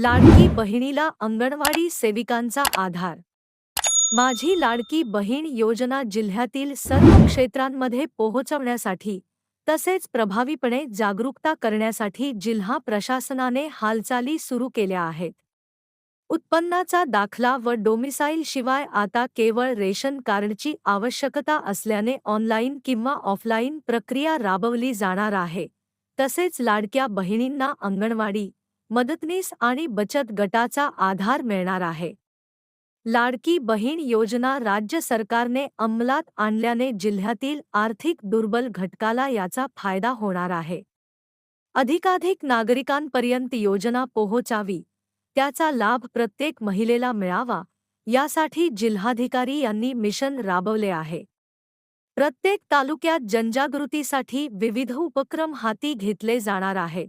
लाडकी बहिणीला अंगणवाडी सेविकांचा आधार. माझी लाडकी बहीण योजना जिल्ह्यातील सर्व क्षेत्रांमध्ये पोहोचवण्यासाठी तसेच प्रभावीपणे जागरूकता करण्यासाठी जिल्हा प्रशासनाने हालचाली सुरू केल्या आहेत. उत्पन्नाचा दाखला व डोमिसाईल शिवाय आता केवळ रेशन कार्डची आवश्यकता असल्याने ऑनलाईन किंवा ऑफलाईन प्रक्रिया राबवली जाणार आहे. तसेच लाडक्या बहिणींना अंगणवाडी मदतनीस बचत गटाचा आधार मिळणार आहे. लाडकी बहीण योजना राज्य सरकारने अंमलात आणल्याने जिल्ह्यातील आर्थिक दुर्बल घटकाला याचा फ़ायदा होणार आहे. अधिकाधिक नागरिकांपर्यंत योजना पोहोचावी, त्याचा लाभ प्रत्येक महिलेला मिळावा, यासाठी जिल्हाधिकारी यांनी मिशन राबवले आहे. प्रत्येक तालुक्यात जनजागृतीसाठी विविध उपक्रम हाती घेतले जाणार आहेत